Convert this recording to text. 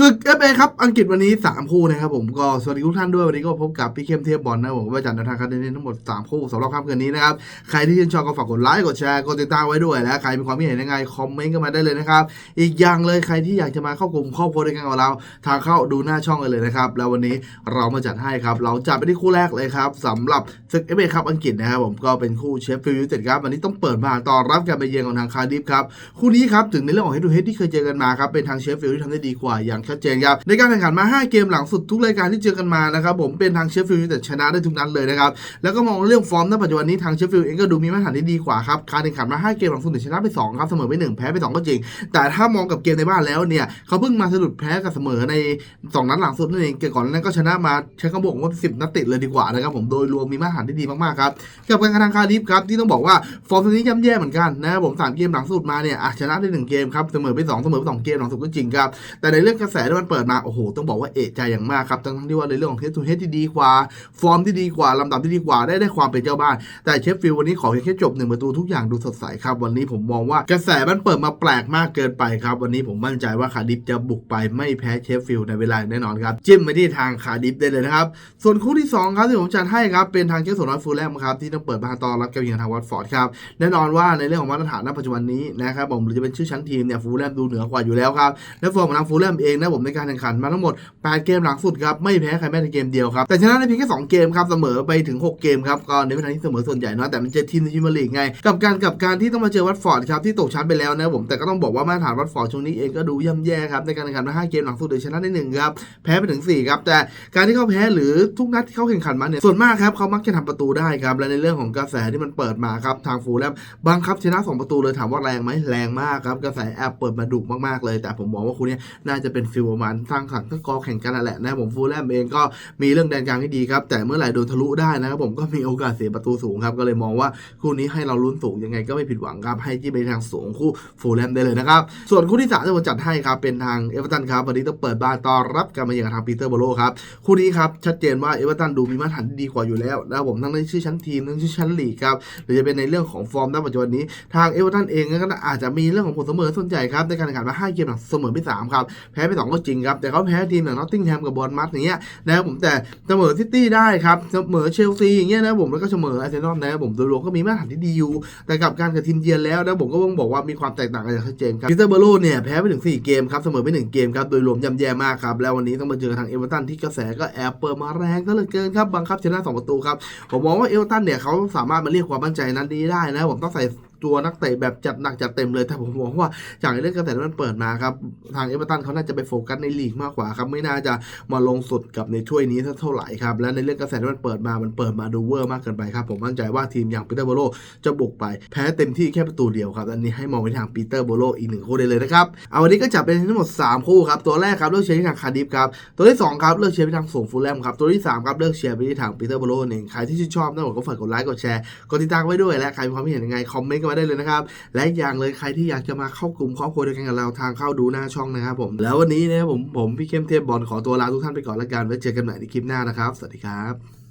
ศึกเอฟเอครับ อังกฤษวันนี้ 3 คู่นะครับผมก็สวัสดีทุกท่านด้วย วันนี้ก็พบกับพี่เข้มเทียบบอลนะผมก็จัดแนวทางการเล่นทั้งหมด 3 คู่สำหรับค่ำคืนนี้นะครับ ใครที่ชื่นชอบก็ฝากกดไลค์กดแชร์กดติดตามไว้ด้วยและใครมีความคิดเห็นยังไง คอมเมนต์กันมาได้เลยนะครับ อีกอย่างเลยใครที่อยากจะมาเข้ากลุ่มครอบครัวด้วยกันกับเรา ทางเข้าดูหน้าช่องกันเลยนะครับแล้ววันนี้เรามาจัดให้ครับเราจัดไปที่คู่แรกเลยครับสำหรับศึกเอฟเอครับอังกฤษนะครับผมก็เป็นคู่เชฟฟิลด์ยูไนเต็ดครับวันนี้ต้องเปิดมาต้อนรับการไปเยือนของทางคาร์ดิฟครับคู่นี้ครับถึงในเรื่องของเฮด o ูเฮดที่เคยเจอกันมาครับเป็นทางเชฟฟิลด์ที่ทำได้ดีกว่าอย่างชัดเจนครับในการแข่งขันมา 5 เกมหลังสุดทุกรายการที่เจอกันมานะครับผมเป็นทางเชฟฟิลด์ยูไนเต็ดชนะได้ทุกนัดเลยนะครับแล้วก็มองเรื่องฟอร์มณปัจจุบันนี้ทางเชฟฟิลด์เองก็ดูมีมาตรฐานที่ดีกว่าครับการแข่งขันมา 5 เกมหลังสุดเนี่ยชนะไป2ครับเสมอไป 1 แพ้ไป 2 ก็จริง แต่ถ้ามองกับเกมในบ้านแล้วเนี่ยเขาเพิ่งมาสะดุดแพ้กับเสมอใน 2 นัดหลังสุดนั่นเองเกมก่อนนั้นก็ชนะมาใช้คำบอกว่า 10 นัดติดเลยดีกว่านะครับผมโดยรวมมีมาตรฐานที่ดีมากๆครับกับการทางคาริฟครับที่ต้องบอกว่าฟอร์มตอนนี้ย่ำแย่เหมือนกันนะครับผมสามเกมหลังสุดมาเนี่ยชนะได้หนึ่งเกมครับเสมอไปสองเสมอไปสองเกมหลังสุดก็จริงครับแต่ในเรื่องกระแสที่มันเปิดมาโอ้โหต้องบอกว่าเอะใจอย่างมากครับทั้งที่ว่าในเรื่องของเฮดทูเฮดที่ดีกว่า ฟอร์มที่ดีกว่าลำดับที่ดีกว่าได้ได้ความเป็นเจ้าบ้าน แต่เชฟฟิลด์วันนี้ขอเพียงแค่จบหนึ่งประตูทุกอย่างดูสดใสครับวันนี้ผมมองว่ากระแสมันเปิดมาแปลกมากเกินไปครับวันนี้ผมมั่นใจว่าคาดิฟจะบุกไปไม่แพ้เชฟฟิลด์ในเวลาแน่นอนครับจิ้มไปที่ทางคาดิฟได้เลยนะครับส่วนคู่ที่2ครับที่ผมจัดให้ครับเป็นทางเชฟโซนฟูลแลมครับที่ต้องเปิดบ้านต้อนรับกับอย่งทางวัตฟอร์ดครับแน่นอนว่าในเรื่องของมาตรฐานณปัจจุบันนี้นะครับผมหรือจะเป็นชื่อชั้นทีมเนี่ยฟูลแลมดูเหนือกว่าอยู่แล้วครับและฟอร์มของทางฟูลแลมเองนะผมในการแข่งขันมาทั้งหมด 8 เกมหลังสุดครับไม่แพ้ใครแม้แต่เกมเดียวครับแต่ชนะในเพียงแค่2เกมครับเสมอไปถึง 6 เกมครับก็ในเวลาที่เสมอส่วนใหญ่เนาะแต่มันเจอทีมในพรีเมียร์ลีกไงกับการกับการที่ต้องมาเจอวัตฟอร์ดครับที่ตกชั้นไปแล้วนะผมแต่ก็ต้องบอกว่ามาตรฐานวัตฟอร์ดช่วงนี้เองก็ดูย่ำแย่ครับในการแข่งขันมา5เกมหลังสุดเลยชนะได้หนึ่งครับแพ้ไปถึงสี่ครับแต่การที่เขาแพ้หรือทุกนัดที่เขาแข่งขันมาเนี่ยส่วนมากครับเขามักจะทำประตูได้ครับและในเรื่องของกระแสที่มันเปิดมาครับทางฟูลแลมบังคับชนะ 2 ประตูเลยถามว่าแรงไหมแรงมากครับกระแสแอบเปิดมาดุมากๆเลย แต่ผมมองว่าคู่นี้น่าจะเป็นฟิลประมาณสร้างขังทั้งกอแข่งกันแหละนะผมฟูลแลมเองก็มีเรื่องแดนกลางที่ดีครับ แต่เมื่อไหร่โดนทะลุได้นะครับผมก็มีโอกาสเสียประตูสูงครับ ก็เลยมองว่าคู่นี้ให้เราลุ้นสูงยังไงก็ไม่ผิดหวังครับ ให้ที่ไปทางสูงคู่ฟูลแลมได้เลยนะครับ ส่วนคู่ที่สามที่ผมจัดให้ครับเป็นทางเอเวอร์ตันครับวันนี้ต้องเปิดบ้านต้อนรับการมาเยือนทางปีเตอร์โบโลครับคู่นี้ครับชัดเจนว่าเอเวอร์ตันดูมีมาตรฐานที่ดีกว่าอยู่แล้วนะครับผมทั้งในชื่อชั้นทีมทั้งชื่อชั้นลีกครับหรือจะเป็นในเรื่องของฟอร์มณปัจจุบันนี้ทางเอเวอร์ตันเองก็อาจจะมีเรื่องของผลเสมอส่วนใหญ่ครับในการแข่งขันมา5เกมหลังเสมอไป3ครับแพ้ไป2 ก็จริงครับ แต่เขาแพ้ทีมอย่างนอตติงแฮมกับบอลมัสอย่างเงี้ยนะครับผมแต่เสมอซิตี้ได้ครับเสมอเชลซีอย่างเงี้ยนะผมแล้วก็เสมออาร์เซนอลนะครับผมโดยรวมก็มีมาตรฐานที่ดีอยู่แต่กับการกับทีมเยือนแล้วนะผมก็ต้องบอกว่ามีความแตกต่างกันอย่างชัดเจนครับปีเตอร์เบโลเนี่ยแพ้ไปถึง 4 เกมครับเสมอไป1เกมครับโดยรวมย่ำแย่มากครับแล้ววันนี้ต้องมาเจอทางเอเวอร์ตันที่กระแสก็แอบเปิดมาแรงก็เลือเกินครับบังคับชนะ2ประตูครับผมมองว่าเอเวอร์ตันเนี่ยเขาสามารถมาเรียกความมั่นใจนั้นนี้ได้นะผมต้องใส่ ตัวนักเตะแบบจัดหนักจัดเต็มเลยแต่ผมมองว่าจากเรื่องกระแสที่มันเปิดมาครับ ทางเอเวอร์ตันเขาน่าจะไปโฟกัสในลีกมากกว่าครับ ไม่น่าจะมาลงสุดกับในถ้วยนี้เท่าไหร่ครับ และในเรื่องกระแสที่มันเปิดมามันเปิดมาดูเวอร์มากเกินไปครับ ผมมั่นใจว่าทีมอย่างปีเตอร์โบโลจะบุกไป แพ้เต็มที่แค่ประตูเดียวครับอันนี้ให้มองไปทางปีเตอร์โบโลอีกหนึ่งคู่ได้เลยนะครับเอาวันนี้ก็จับเป็นทั้งหมด 3 คู่ครับตัวแรกครับเลือกเชียร์ที่ทางคาร์ดิฟครับตัวที่สองครับเลือกเชียร์ไปทางส่งฟูลแลมครับตัวที่สามครับเลือกเชียร์ไปที่ทางปีเตอร์โบโลเองใครที่ชื่นชอบนะผมก็ฝากกดไลค์กดแชร์กดติดตามไว้ด้วยและใครมีความเห็นยังไงคอมเมนต์กันมาได้เลยนะครับ และอย่างเลยใครที่อยากจะมาเข้ากลุ่มครอบครัวเดียวกันกับเราทางเข้าดูหน้าช่องนะครับผม แล้ววันนี้นะครับผมผมพี่เข้มเทพบอลขอตัวลาทุกท่านไปก่อนละกันไว้เจอกันใหม่ในคลิปหน้านะครับ สวัสดีครับ